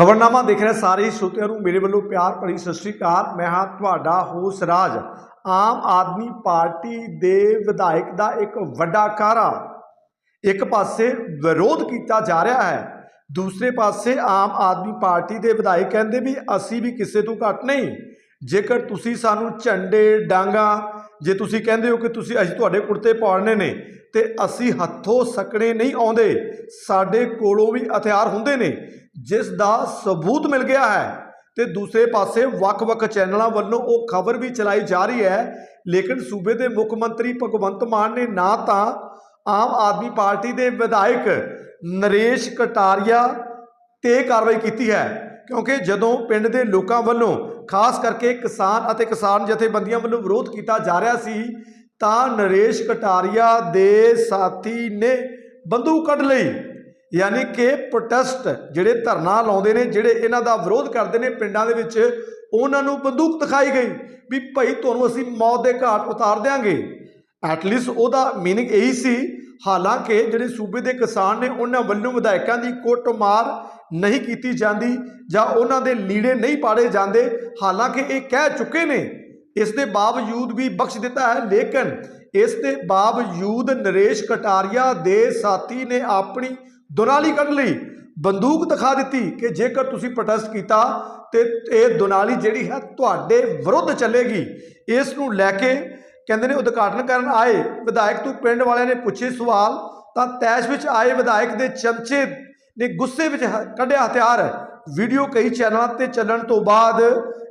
ਖਬਰਨਾਮਾ ਦੇਖ ਰਹੇ ਸਾਰੇ ਹੀ ਸਰੋਤਿਆਂ ਨੂੰ ਮੇਰੇ ਵੱਲੋਂ ਪਿਆਰ ਭਰੀ ਸਤਿ ਸ਼੍ਰੀ ਅਕਾਲ। ਮੈਂ ਹਾਂ ਤੁਹਾਡਾ ਹੋਸ ਰਾਜ। ਆਮ ਆਦਮੀ ਪਾਰਟੀ ਦੇ ਵਿਧਾਇਕ ਦਾ ਇੱਕ ਵੱਡਾ ਕਾਰਾ ਇੱਕ ਪਾਸੇ ਵਿਰੋਧ ਕੀਤਾ ਜਾ ਰਿਹਾ ਹੈ। ਦੂਸਰੇ ਪਾਸੇ ਆਮ ਆਦਮੀ ਪਾਰਟੀ ਦੇ ਵਿਧਾਇਕ ਕਹਿੰਦੇ ਵੀ ਅਸੀਂ ਵੀ ਕਿਸੇ ਤੋਂ ਘੱਟ ਨਹੀਂ। ਜੇਕਰ ਤੁਸੀਂ ਸਾਨੂੰ ਝੰਡੇ, ਡਾਂਗਾ, ਜੇ ਤੁਸੀਂ ਕਹਿੰਦੇ ਹੋ ਕਿ ਤੁਸੀਂ ਅਸੀਂ ਤੁਹਾਡੇ ਕੁੜਤੇ ਪਾੜਨੇ ਨੇ ਤੇ ਅਸੀਂ ਹੱਥੋਂ ਸਕਣੇ ਨਹੀਂ ਆਉਂਦੇ, ਸਾਡੇ ਕੋਲੋਂ ਵੀ ਹਥਿਆਰ ਹੁੰਦੇ ਨੇ ਜਿਸ ਦਾ ਸਬੂਤ ਮਿਲ ਗਿਆ ਹੈ ਤੇ ਦੂਸਰੇ ਪਾਸੇ ਵੱਖ-ਵੱਖ ਚੈਨਲਾਂ ਵੱਲੋਂ ਉਹ ਖਬਰ ਵੀ ਚਲਾਈ ਜਾ ਰਹੀ ਹੈ। ਲੇਕਿਨ ਸੂਬੇ ਦੇ ਮੁੱਖ ਮੰਤਰੀ ਭਗਵੰਤ ਮਾਨ ਨੇ ਨਾ ਤਾਂ ਆਮ ਆਦਮੀ ਪਾਰਟੀ ਦੇ ਵਿਧਾਇਕ ਨਰੇਸ਼ ਕਟਾਰੀਆ ਤੇ ਕਾਰਵਾਈ ਕੀਤੀ ਹੈ, ਕਿਉਂਕਿ ਜਦੋਂ ਪਿੰਡ ਦੇ ਲੋਕਾਂ ਵੱਲੋਂ ਖਾਸ ਕਰਕੇ ਕਿਸਾਨ ਅਤੇ ਕਿਸਾਨ ਜਥੇਬੰਦੀਆਂ ਵੱਲੋਂ ਵਿਰੋਧ ਕੀਤਾ ਜਾ ਰਿਹਾ ਸੀ, ਤਾਂ ਨਰੇਸ਼ ਕਟਾਰੀਆ ਦੇ ਸਾਥੀ ਨੇ ਬੰਦੂਕ ਕੱਢ ਲਈ। ਯਾਨੀ ਕਿ ਪ੍ਰੋਟੈਸਟ ਜਿਹੜੇ ਧਰਨਾ ਲਾਉਂਦੇ ਨੇ, ਜਿਹੜੇ ਇਹਨਾਂ ਦਾ ਵਿਰੋਧ ਕਰਦੇ ਨੇ ਪਿੰਡਾਂ ਦੇ ਵਿੱਚ, ਉਹਨਾਂ ਨੂੰ ਬੰਦੂਕ ਦਿਖਾਈ ਗਈ ਵੀ ਭਾਈ ਤੁਹਾਨੂੰ ਅਸੀਂ ਮੌਤ ਦੇ ਘਾਟ ਉਤਾਰ ਦਿਆਂਗੇ। ਐਟਲੀਸਟ ਉਹਦਾ ਮੀਨਿੰਗ ਇਹੀ ਸੀ, ਹਾਲਾਂਕਿ ਜਿਹੜੇ ਸੂਬੇ ਦੇ ਕਿਸਾਨ ਨੇ, ਉਹਨਾਂ ਵੱਲੋਂ ਵਿਧਾਇਕਾਂ ਦੀ ਕੁੱਟਮਾਰ ਨਹੀਂ ਕੀਤੀ ਜਾਂਦੀ ਜਾਂ ਉਹਨਾਂ ਦੇ ਲੀੜੇ ਨਹੀਂ ਪਾੜੇ ਜਾਂਦੇ। ਹਾਲਾਂਕਿ ਇਹ ਕਹਿ ਚੁੱਕੇ ਨੇ, ਇਸ ਦੇ ਬਾਵਜੂਦ ਵੀ ਬਖਸ਼ ਦਿੱਤਾ ਹੈ, ਲੇਕਿਨ ਇਸ ਦੇ ਬਾਵਜੂਦ ਨਰੇਸ਼ ਕਟਾਰੀਆ ਦੇ ਸਾਥੀ ਨੇ ਆਪਣੀ ਦੁਨਾਲੀ ਕੱਢ ਲਈ। ਬੰਦੂਕ ਦਿਖਾ ਦਿੱਤੀ ਕਿ ਜੇਕਰ ਤੁਸੀਂ ਪ੍ਰੋਟੈਸਟ ਕੀਤਾ ਤੇ ਇਹ ਦੁਨਾਲੀ ਜਿਹੜੀ ਹੈ ਤੁਹਾਡੇ ਵਿਰੁੱਧ ਚੱਲੇਗੀ। ਇਸ ਨੂੰ ਲੈ ਕੇ ਕਹਿੰਦੇ ਨੇ ਉਦਘਾਟਨ ਕਰਨ ਆਏ ਵਿਧਾਇਕ ਤੋਂ ਪਿੰਡ ਵਾਲਿਆਂ ਨੇ ਪੁੱਛੇ ਸਵਾਲ, ਤਾਂ ਤੈਸ਼ ਵਿੱਚ ਆਏ ਵਿਧਾਇਕ ਦੇ ਚਮਚੇ ਨੇ ਗੁੱਸੇ ਵਿੱਚ ਹ- ਕੱਢਿਆ ਹਥਿਆਰ। ਵੀਡੀਓ ਕਈ ਚੈਨਲਾਂ ਤੇ ਚੱਲਣ ਤੋਂ ਬਾਅਦ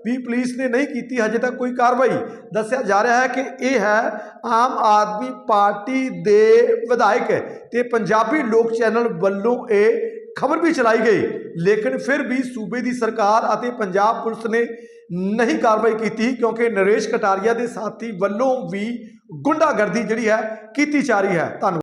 ਵੀ ਪੁਲਿਸ ਨੇ ਨਹੀਂ ਕੀਤੀ, ਹਜੇ ਤੱਕ ਕੋਈ ਕਾਰਵਾਈ। ਦੱਸਿਆ ਜਾ ਰਿਹਾ ਹੈ ਕਿ ਇਹ ਹੈ ਆਮ ਆਦਮੀ ਪਾਰਟੀ ਦੇ ਵਿਧਾਇਕ ਤੇ ਪੰਜਾਬੀ ਲੋਕ ਚੈਨਲ ਵੱਲੋਂ ਇਹ ਖਬਰ ਵੀ ਚਲਾਈ ਗਈ। ਲੇਕਿਨ ਫਿਰ ਵੀ ਸੂਬੇ ਦੀ ਸਰਕਾਰ ਅਤੇ ਪੰਜਾਬ ਪੁਲਿਸ ਨੇ ਨਹੀਂ ਕਾਰਵਾਈ ਕੀਤੀ ਕਿਉਂਕਿ ਨਰੇਸ਼ ਕਟਾਰੀਆ ਦੇ ਸਾਥੀ ਵੱਲੋਂ ਵੀ ਗੁੰਡਾਗਰਦੀ ਜਿਹੜੀ ਹੈ ਕੀਤੀ ਜਾ ਰਹੀ ਹੈ। ਧੰਨਵਾਦ।